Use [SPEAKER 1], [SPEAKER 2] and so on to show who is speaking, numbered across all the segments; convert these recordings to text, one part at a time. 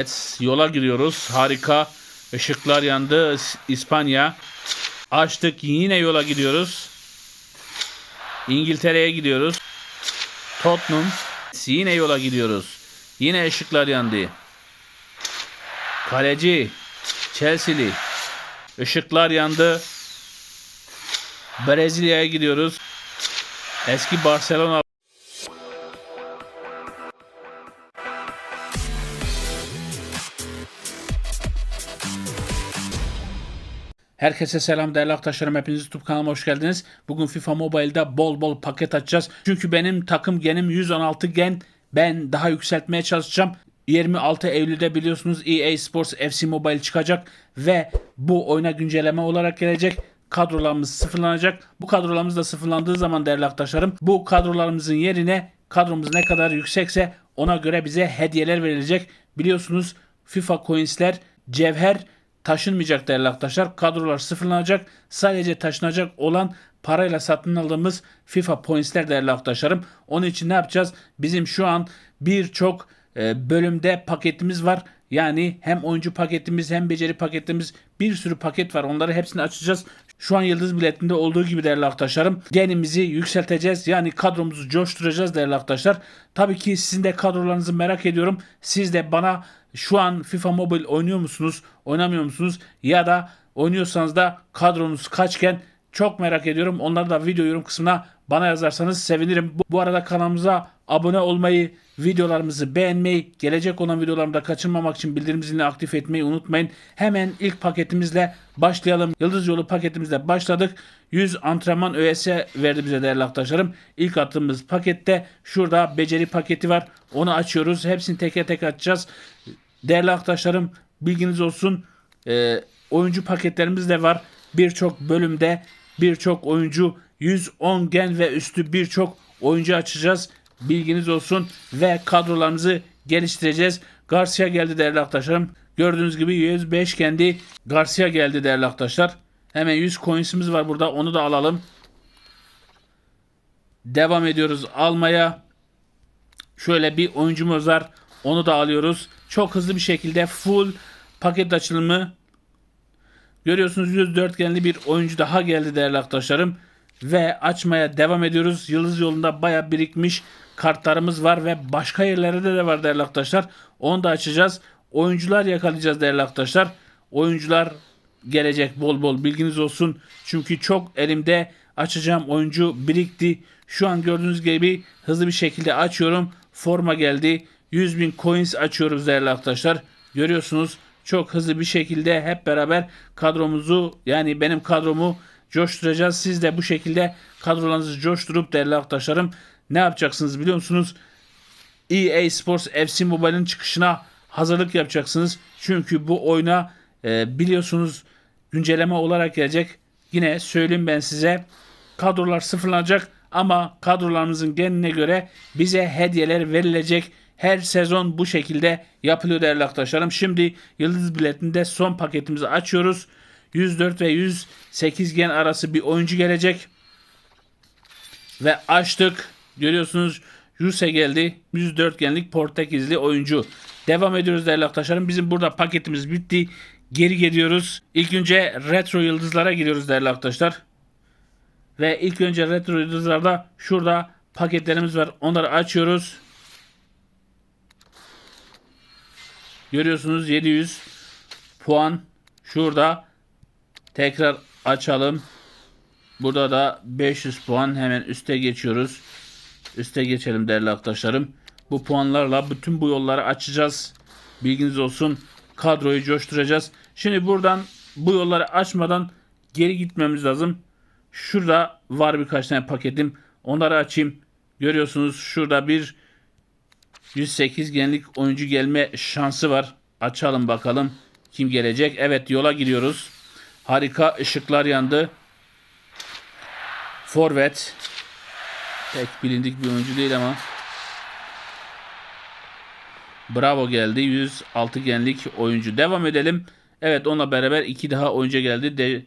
[SPEAKER 1] Evet, yola giriyoruz. Harika. Işıklar yandı. İs- İspanya. Açtık. Yine yola gidiyoruz. İngiltere'ye gidiyoruz. Tottenham. Yine yola gidiyoruz. Yine ışıklar yandı. Kaleci. Chelsea'li. Işıklar yandı. Brezilya'ya gidiyoruz. Eski Barcelona Herkese selam değerli arkadaşlarım. Hepiniz YouTube kanalıma hoş geldiniz. Bugün FIFA Mobile'da bol bol paket açacağız. Çünkü benim takım genim 116 gen. Ben daha yükseltmeye çalışacağım. 26 Eylül'de biliyorsunuz EA Sports FC Mobile çıkacak ve bu oyuna güncelleme olarak gelecek. Kadrolarımız sıfırlanacak. Bu kadrolarımız da sıfırlandığı zaman değerli arkadaşlarım bu kadrolarımızın yerine kadromuz ne kadar yüksekse ona göre bize hediyeler verilecek. Biliyorsunuz FIFA Coins'ler cevher taşınmayacak değerli arkadaşlar. Kadrolar sıfırlanacak. Sadece taşınacak olan parayla satın aldığımız FIFA Points'ler değerli arkadaşlarım. Onun için ne yapacağız? Bizim şu an birçok e, bölümde paketimiz var. Yani hem oyuncu paketimiz hem beceri paketimiz bir sürü paket var. Onları hepsini açacağız. Şu an Yıldız Biletinde olduğu gibi değerli arkadaşlarım. Genimizi yükselteceğiz. Yani kadromuzu coşturacağız değerli arkadaşlar. Tabii ki sizin de kadrolarınızı merak ediyorum. Siz de bana şu an FIFA Mobile oynuyor musunuz? Oynamıyor musunuz? Ya da oynuyorsanız da kadronuz kaçken çok merak ediyorum. Onları da video yorum kısmına bana yazarsanız sevinirim. Bu, bu arada kanalımıza abone olmayı, videolarımızı beğenmeyi, gelecek olan videolarımı da kaçırmamak için bildirim zilini aktif etmeyi unutmayın. Hemen ilk paketimizle başlayalım. Yıldız Yolu paketimizle başladık. 100 antrenman öğesi verdi bize değerli arkadaşlarım. İlk attığımız pakette şurada beceri paketi var. Onu açıyoruz. Hepsini teker tek açacağız. Değerli arkadaşlarım bilginiz olsun. Ee, oyuncu paketlerimiz de var. Birçok bölümde birçok oyuncu 110 gen ve üstü birçok oyuncu açacağız. Bilginiz olsun ve kadrolarımızı geliştireceğiz. Garcia geldi değerli arkadaşlarım. Gördüğünüz gibi 105 kendi Garcia geldi değerli arkadaşlar. Hemen 100 coins'imiz var burada. Onu da alalım. Devam ediyoruz almaya. Şöyle bir oyuncumuz var. Onu da alıyoruz. Çok hızlı bir şekilde full paket açılımı Görüyorsunuz 104 genli bir oyuncu daha geldi değerli arkadaşlarım. Ve açmaya devam ediyoruz. Yıldız yolunda baya birikmiş kartlarımız var ve başka yerlerde de var değerli arkadaşlar. Onu da açacağız. Oyuncular yakalayacağız değerli arkadaşlar. Oyuncular gelecek bol bol bilginiz olsun. Çünkü çok elimde açacağım oyuncu birikti. Şu an gördüğünüz gibi hızlı bir şekilde açıyorum. Forma geldi. 100 bin coins açıyoruz değerli arkadaşlar. Görüyorsunuz çok hızlı bir şekilde hep beraber kadromuzu yani benim kadromu coşturacağız. Siz de bu şekilde kadrolarınızı coşturup değerli arkadaşlarım ne yapacaksınız biliyor musunuz? EA Sports FC Mobile'ın çıkışına hazırlık yapacaksınız. Çünkü bu oyuna e, biliyorsunuz güncelleme olarak gelecek. Yine söyleyeyim ben size kadrolar sıfırlanacak ama kadrolarımızın genine göre bize hediyeler verilecek. Her sezon bu şekilde yapılıyor değerli arkadaşlarım. Şimdi Yıldız Biletinde son paketimizi açıyoruz. 104 ve 108 gen arası bir oyuncu gelecek. Ve açtık. Görüyorsunuz Juse geldi. 104 genlik Portekizli oyuncu. Devam ediyoruz değerli arkadaşlarım. Bizim burada paketimiz bitti. Geri geliyoruz. İlk önce retro yıldızlara giriyoruz değerli arkadaşlar. Ve ilk önce retro yıldızlarda şurada paketlerimiz var. Onları açıyoruz. Görüyorsunuz 700 puan şurada. Tekrar açalım. Burada da 500 puan hemen üste geçiyoruz. Üste geçelim değerli arkadaşlarım. Bu puanlarla bütün bu yolları açacağız. Bilginiz olsun. Kadroyu coşturacağız. Şimdi buradan bu yolları açmadan geri gitmemiz lazım. Şurada var birkaç tane paketim. Onları açayım. Görüyorsunuz şurada bir 108 genlik oyuncu gelme şansı var. Açalım bakalım kim gelecek. Evet yola giriyoruz. Harika ışıklar yandı. Forvet. Pek bilindik bir oyuncu değil ama. Bravo geldi. 106 genlik oyuncu. Devam edelim. Evet onunla beraber iki daha oyuncu geldi. De,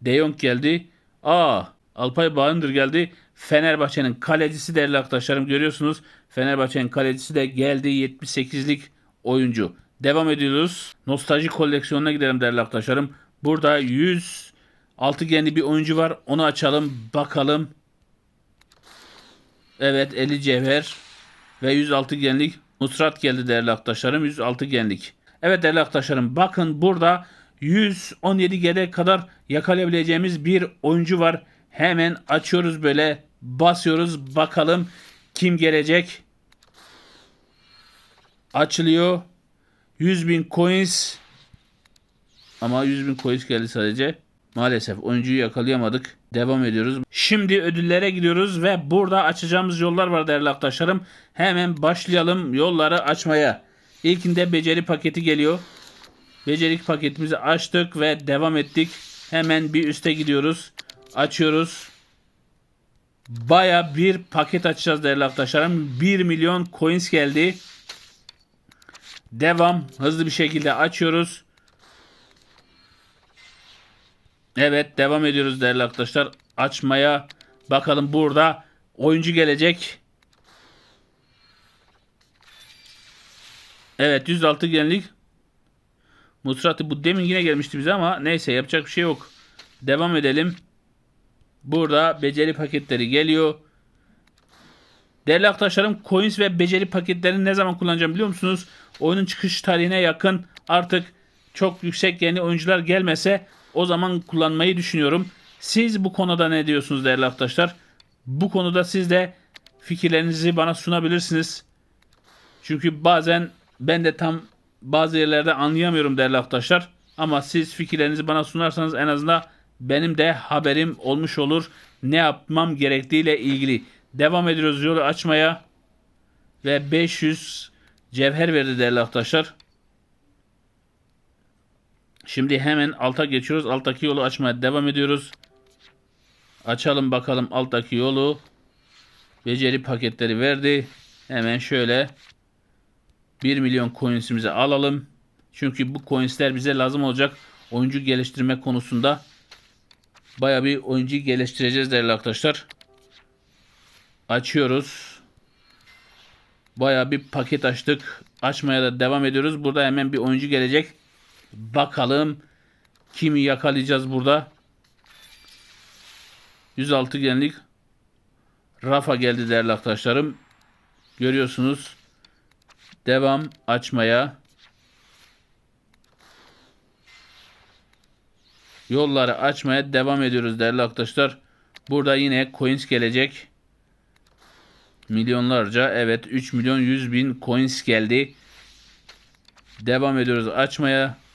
[SPEAKER 1] De Jong geldi. Aa Alpay Bağındır geldi. Fenerbahçe'nin kalecisi değerli arkadaşlarım görüyorsunuz. Fenerbahçe'nin kalecisi de geldi 78'lik oyuncu. Devam ediyoruz. Nostalji koleksiyonuna gidelim değerli arkadaşlarım. Burada 100 altıgenli bir oyuncu var. Onu açalım bakalım. Evet 50 cevher ve 106 genlik Nusrat geldi değerli arkadaşlarım. 106 genlik. Evet değerli arkadaşlarım bakın burada 117 gele kadar yakalayabileceğimiz bir oyuncu var. Hemen açıyoruz böyle basıyoruz bakalım kim gelecek. Açılıyor. 100 bin coins ama 100 bin coins geldi sadece. Maalesef oyuncuyu yakalayamadık. Devam ediyoruz. Şimdi ödüllere gidiyoruz ve burada açacağımız yollar var değerli arkadaşlarım. Hemen başlayalım yolları açmaya. İlkinde beceri paketi geliyor. Becerik paketimizi açtık ve devam ettik. Hemen bir üste gidiyoruz. Açıyoruz. Baya bir paket açacağız değerli arkadaşlarım. 1 milyon coins geldi. Devam. Hızlı bir şekilde açıyoruz. Evet devam ediyoruz değerli arkadaşlar. Açmaya bakalım burada oyuncu gelecek. Evet 106 genlik. Musrati bu demin yine gelmişti bize ama neyse yapacak bir şey yok. Devam edelim. Burada beceri paketleri geliyor. Değerli arkadaşlarım coins ve beceri paketlerini ne zaman kullanacağım biliyor musunuz? Oyunun çıkış tarihine yakın artık çok yüksek yeni oyuncular gelmese o zaman kullanmayı düşünüyorum. Siz bu konuda ne diyorsunuz değerli arkadaşlar? Bu konuda siz de fikirlerinizi bana sunabilirsiniz. Çünkü bazen ben de tam bazı yerlerde anlayamıyorum değerli arkadaşlar. Ama siz fikirlerinizi bana sunarsanız en azından benim de haberim olmuş olur. Ne yapmam gerektiğiyle ilgili. Devam ediyoruz yolu açmaya. Ve 500 cevher verdi değerli arkadaşlar. Şimdi hemen alta geçiyoruz. Alttaki yolu açmaya devam ediyoruz. Açalım bakalım alttaki yolu. Beceri paketleri verdi. Hemen şöyle 1 milyon coinsimizi alalım. Çünkü bu coinsler bize lazım olacak. Oyuncu geliştirme konusunda baya bir oyuncu geliştireceğiz değerli arkadaşlar. Açıyoruz. Baya bir paket açtık. Açmaya da devam ediyoruz. Burada hemen bir oyuncu gelecek. Bakalım kimi yakalayacağız burada. 106 genlik Rafa geldi değerli arkadaşlarım. Görüyorsunuz. Devam açmaya. Yolları açmaya devam ediyoruz değerli arkadaşlar. Burada yine coins gelecek. Milyonlarca evet 3 milyon 100 bin coins geldi. Devam ediyoruz açmaya.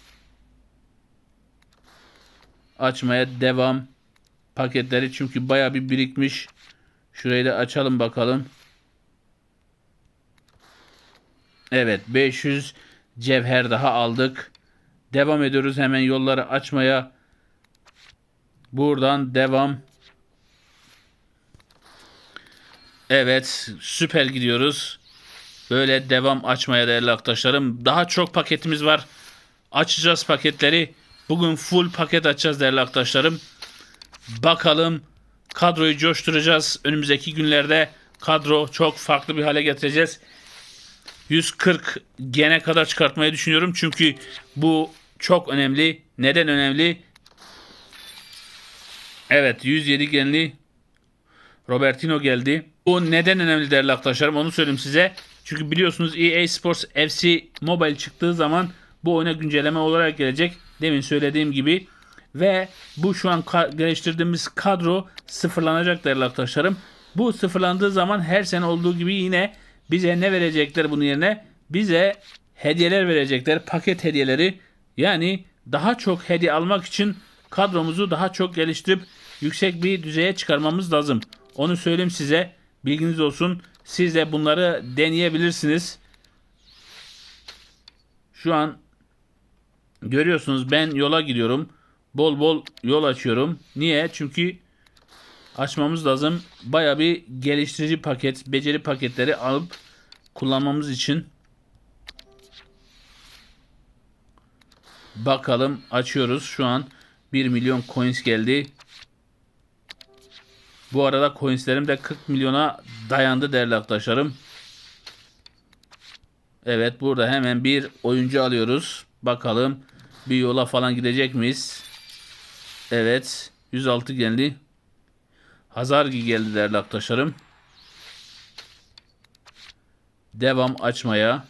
[SPEAKER 1] Açmaya devam. Paketleri çünkü baya bir birikmiş. Şurayı da açalım bakalım. Evet 500 cevher daha aldık. Devam ediyoruz hemen yolları açmaya. Buradan devam. Evet süper gidiyoruz. Böyle devam açmaya değerli arkadaşlarım. Daha çok paketimiz var. Açacağız paketleri. Bugün full paket açacağız değerli arkadaşlarım. Bakalım kadroyu coşturacağız. Önümüzdeki günlerde kadro çok farklı bir hale getireceğiz. 140 gene kadar çıkartmayı düşünüyorum. Çünkü bu çok önemli. Neden önemli? Evet 107 genli Robertino geldi. Bu neden önemli değerli arkadaşlarım onu söyleyeyim size. Çünkü biliyorsunuz EA Sports FC Mobile çıktığı zaman bu oyuna güncelleme olarak gelecek. Demin söylediğim gibi. Ve bu şu an geliştirdiğimiz kadro sıfırlanacak değerli arkadaşlarım. Bu sıfırlandığı zaman her sene olduğu gibi yine bize ne verecekler bunun yerine? Bize hediyeler verecekler. Paket hediyeleri. Yani daha çok hediye almak için kadromuzu daha çok geliştirip yüksek bir düzeye çıkarmamız lazım. Onu söyleyeyim size. Bilginiz olsun. Siz de bunları deneyebilirsiniz. Şu an görüyorsunuz ben yola gidiyorum. Bol bol yol açıyorum. Niye? Çünkü açmamız lazım. Baya bir geliştirici paket, beceri paketleri alıp kullanmamız için. Bakalım açıyoruz. Şu an 1 milyon coins geldi. Bu arada coinslerim de 40 milyona dayandı değerli arkadaşlarım. Evet burada hemen bir oyuncu alıyoruz. Bakalım bir yola falan gidecek miyiz? Evet 106 genli. Hazargi geldi değerli arkadaşlarım. Devam açmaya.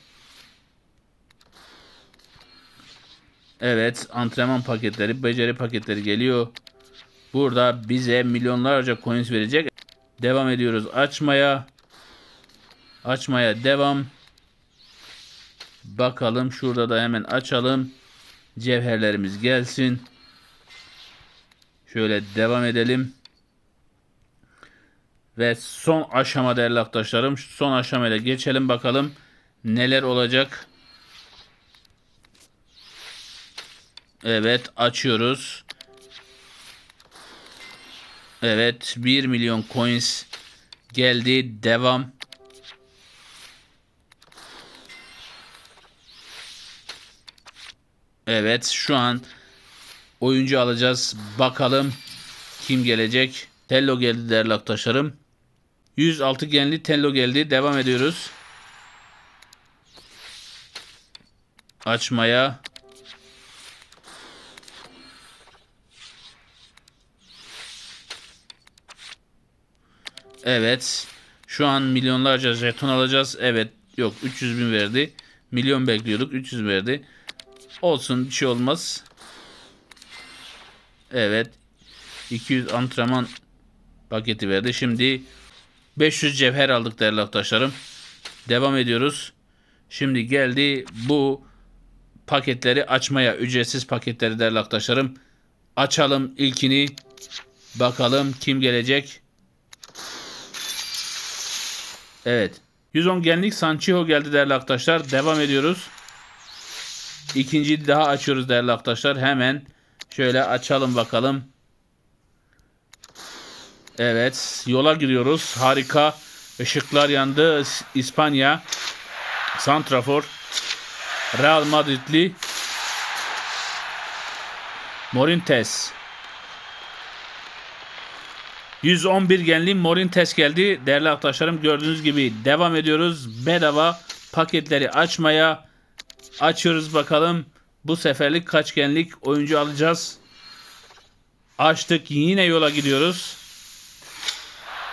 [SPEAKER 1] Evet antrenman paketleri, beceri paketleri geliyor. Burada bize milyonlarca coins verecek. Devam ediyoruz açmaya. Açmaya devam. Bakalım şurada da hemen açalım. Cevherlerimiz gelsin. Şöyle devam edelim. Ve son aşama değerli arkadaşlarım. Son aşamaya geçelim bakalım neler olacak. Evet açıyoruz. Evet 1 milyon coins geldi. Devam. Evet şu an oyuncu alacağız. Bakalım kim gelecek. Tello geldi değerli arkadaşlarım. 106 genli Tello geldi. Devam ediyoruz. Açmaya. Evet. Şu an milyonlarca jeton alacağız. Evet. Yok 300 bin verdi. Milyon bekliyorduk. 300 verdi. Olsun bir şey olmaz. Evet. 200 antrenman paketi verdi. Şimdi 500 cevher aldık değerli arkadaşlarım. Devam ediyoruz. Şimdi geldi bu paketleri açmaya. Ücretsiz paketleri değerli arkadaşlarım. Açalım ilkini. Bakalım kim gelecek. Evet. 110 genlik Sanchiho geldi değerli arkadaşlar. Devam ediyoruz. İkinciyi daha açıyoruz değerli arkadaşlar. Hemen şöyle açalım bakalım. Evet. Yola giriyoruz. Harika. Işıklar yandı. İs- İspanya. Santrafor. Real Madridli. Morintes. 111 genli Morintes geldi. Değerli arkadaşlarım gördüğünüz gibi devam ediyoruz. Bedava paketleri açmaya. Açıyoruz bakalım. Bu seferlik kaç genlik oyuncu alacağız. Açtık. Yine yola gidiyoruz.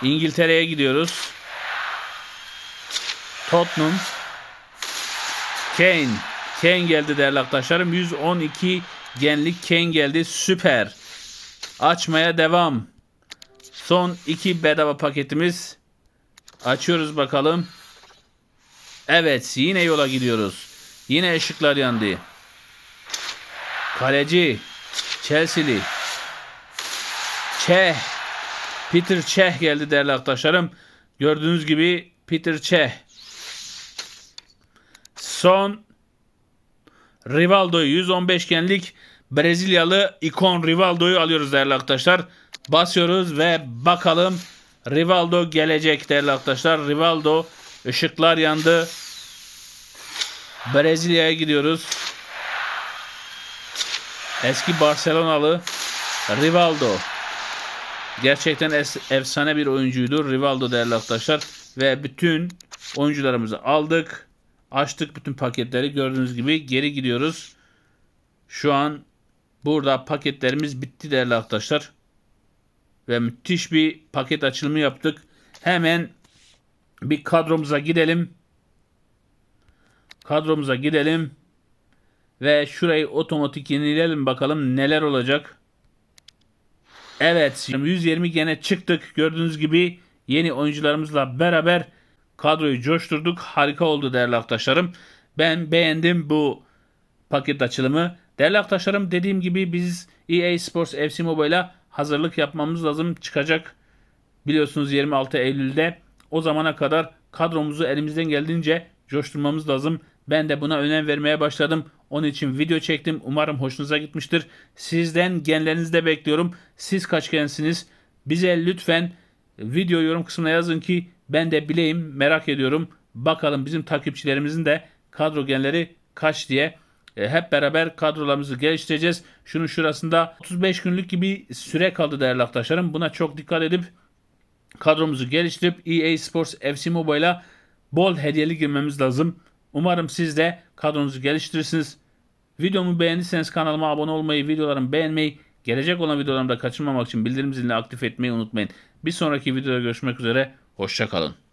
[SPEAKER 1] İngiltere'ye gidiyoruz. Tottenham. Kane. Kane geldi değerli arkadaşlarım. 112 genlik Kane geldi. Süper. Açmaya devam. Son iki bedava paketimiz. Açıyoruz bakalım. Evet yine yola gidiyoruz. Yine ışıklar yandı. Kaleci. Chelsea'li. Çeh. Peter Çeh geldi değerli arkadaşlarım. Gördüğünüz gibi Peter Çeh. Son Rivaldo'yu 115 genlik Brezilyalı ikon Rivaldo'yu alıyoruz değerli arkadaşlar. Basıyoruz ve bakalım Rivaldo gelecek değerli arkadaşlar. Rivaldo ışıklar yandı. Brezilya'ya gidiyoruz. Eski Barcelonalı Rivaldo. Gerçekten efsane bir oyuncuydu Rivaldo değerli arkadaşlar. Ve bütün oyuncularımızı aldık. Açtık bütün paketleri. Gördüğünüz gibi geri gidiyoruz. Şu an burada paketlerimiz bitti değerli arkadaşlar. Ve müthiş bir paket açılımı yaptık. Hemen bir kadromuza gidelim. Kadromuza gidelim. Ve şurayı otomatik yenileyelim bakalım neler olacak. Evet 120 gene çıktık. Gördüğünüz gibi yeni oyuncularımızla beraber kadroyu coşturduk. Harika oldu değerli arkadaşlarım. Ben beğendim bu paket açılımı. Değerli arkadaşlarım dediğim gibi biz EA Sports FC Mobile'a hazırlık yapmamız lazım. Çıkacak biliyorsunuz 26 Eylül'de. O zamana kadar kadromuzu elimizden geldiğince coşturmamız lazım. Ben de buna önem vermeye başladım. Onun için video çektim. Umarım hoşunuza gitmiştir. Sizden genlerinizi de bekliyorum. Siz kaç gensiniz? Bize lütfen video yorum kısmına yazın ki ben de bileyim merak ediyorum. Bakalım bizim takipçilerimizin de kadro genleri kaç diye. E, hep beraber kadrolarımızı geliştireceğiz. Şunun şurasında 35 günlük gibi süre kaldı değerli arkadaşlarım. Buna çok dikkat edip kadromuzu geliştirip EA Sports FC Mobile'a bol hediyeli girmemiz lazım. Umarım siz de kadronuzu geliştirirsiniz. Videomu beğendiyseniz kanalıma abone olmayı, videolarımı beğenmeyi, gelecek olan videolarımda kaçırmamak için bildirim zilini aktif etmeyi unutmayın. Bir sonraki videoda görüşmek üzere, hoşçakalın.